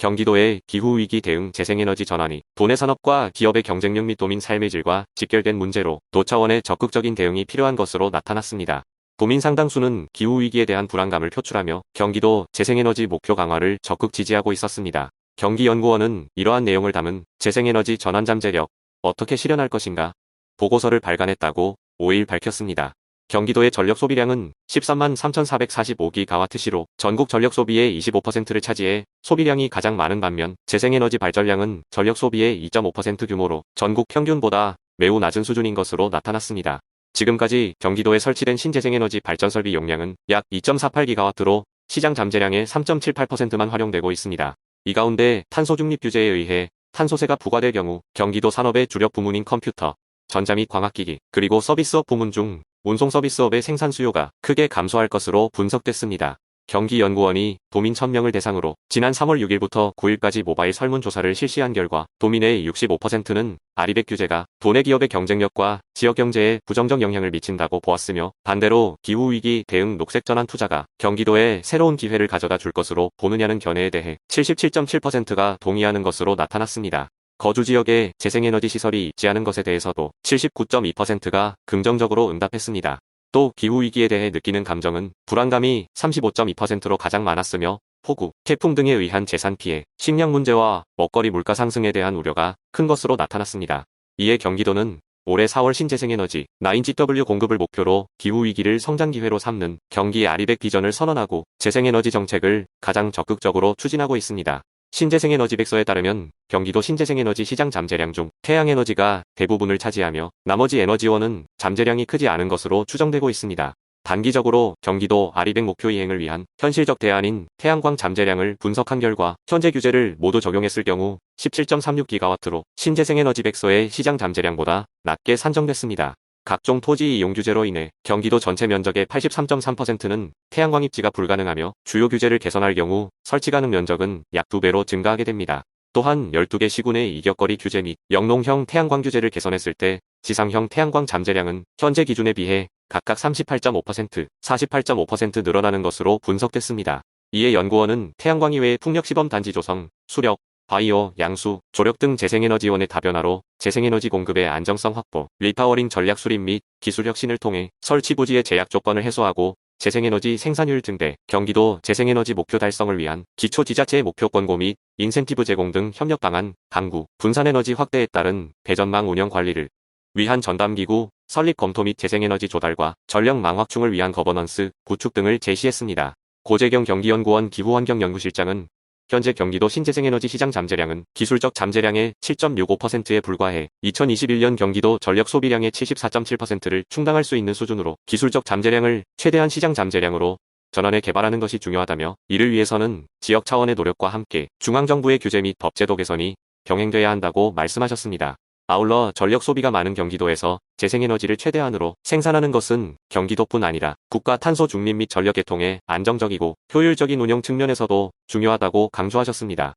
경기도의 기후위기 대응 재생에너지 전환이 도내 산업과 기업의 경쟁력 및 도민 삶의 질과 직결된 문제로 도 차원의 적극적인 대응이 필요한 것으로 나타났습니다. 도민 상당수는 기후위기에 대한 불안감을 표출하며 경기도 재생에너지 목표 강화를 적극 지지하고 있었습니다. 경기연구원은 이러한 내용을 담은 재생에너지 전환 잠재력 어떻게 실현할 것인가 보고서를 발간했다고 5일 밝혔습니다. 경기도의 전력 소비량은 13만 3,445기가와트시로 전국 전력 소비의 25%를 차지해 소비량이 가장 많은 반면 재생에너지 발전량은 전력 소비의 2.5% 규모로 전국 평균보다 매우 낮은 수준인 것으로 나타났습니다. 지금까지 경기도에 설치된 신재생에너지 발전 설비 용량은 약 2.48기가와트로 시장 잠재량의 3.78%만 활용되고 있습니다. 이 가운데 탄소 중립 규제에 의해 탄소세가 부과될 경우 경기도 산업의 주력 부문인 컴퓨터, 전자 및 광학기기, 그리고 서비스업 부문 중 운송 서비스업의 생산 수요가 크게 감소할 것으로 분석됐습니다. 경기연구원이 도민 1000명을 대상으로 지난 3월 6일부터 9일까지 모바일 설문조사를 실시한 결과 도민의 65%는 아리백 규제가 도내 기업의 경쟁력과 지역 경제에 부정적 영향을 미친다고 보았으며 반대로 기후위기 대응 녹색전환 투자가 경기도에 새로운 기회를 가져다 줄 것으로 보느냐는 견해에 대해 77.7%가 동의하는 것으로 나타났습니다. 거주 지역에 재생에너지 시설이 있지 않은 것에 대해서도 79.2%가 긍정적으로 응답했습니다. 또 기후위기에 대해 느끼는 감정은 불안감이 35.2%로 가장 많았으며 폭우, 태풍 등에 의한 재산 피해, 식량 문제와 먹거리 물가 상승에 대한 우려가 큰 것으로 나타났습니다. 이에 경기도는 올해 4월 신재생에너지 9GW 공급을 목표로 기후위기를 성장기회로 삼는 경기 아리백 비전을 선언하고 재생에너지 정책을 가장 적극적으로 추진하고 있습니다. 신재생에너지 백서에 따르면 경기도 신재생에너지 시장 잠재량 중 태양에너지가 대부분을 차지하며 나머지 에너지원은 잠재량이 크지 않은 것으로 추정되고 있습니다. 단기적으로 경기도 아리백 목표 이행을 위한 현실적 대안인 태양광 잠재량을 분석한 결과 현재 규제를 모두 적용했을 경우 17.36기가와트로 신재생에너지 백서의 시장 잠재량보다 낮게 산정됐습니다. 각종 토지 이용 규제로 인해 경기도 전체 면적의 83.3%는 태양광 입지가 불가능하며 주요 규제를 개선할 경우 설치 가능 면적은 약 2배로 증가하게 됩니다. 또한 12개 시군의 이격거리 규제 및 영농형 태양광 규제를 개선했을 때 지상형 태양광 잠재량은 현재 기준에 비해 각각 38.5%, 48.5% 늘어나는 것으로 분석됐습니다. 이에 연구원은 태양광 이외의 풍력 시범 단지 조성, 수력, 바이오, 양수, 조력 등 재생에너지원의 다변화로 재생에너지 공급의 안정성 확보, 리파워링 전략 수립 및 기술 혁신을 통해 설치 부지의 제약 조건을 해소하고 재생에너지 생산율 증대, 경기도 재생에너지 목표 달성을 위한 기초 지자체의 목표 권고 및 인센티브 제공 등 협력 방안, 강구, 분산에너지 확대에 따른 배전망 운영 관리를 위한 전담기구, 설립 검토 및 재생에너지 조달과 전력망 확충을 위한 거버넌스, 구축 등을 제시했습니다. 고재경 경기연구원 기후환경연구실장은 현재 경기도 신재생에너지 시장 잠재량은 기술적 잠재량의 7.65%에 불과해 2021년 경기도 전력 소비량의 74.7%를 충당할 수 있는 수준으로 기술적 잠재량을 최대한 시장 잠재량으로 전환해 개발하는 것이 중요하다며 이를 위해서는 지역 차원의 노력과 함께 중앙정부의 규제 및 법제도 개선이 병행돼야 한다고 말씀하셨습니다. 아울러 전력 소비가 많은 경기도에서 재생에너지를 최대한으로 생산하는 것은 경기도뿐 아니라 국가 탄소 중립 및 전력 개통의 안정적이고 효율적인 운영 측면에서도 중요하다고 강조하셨습니다.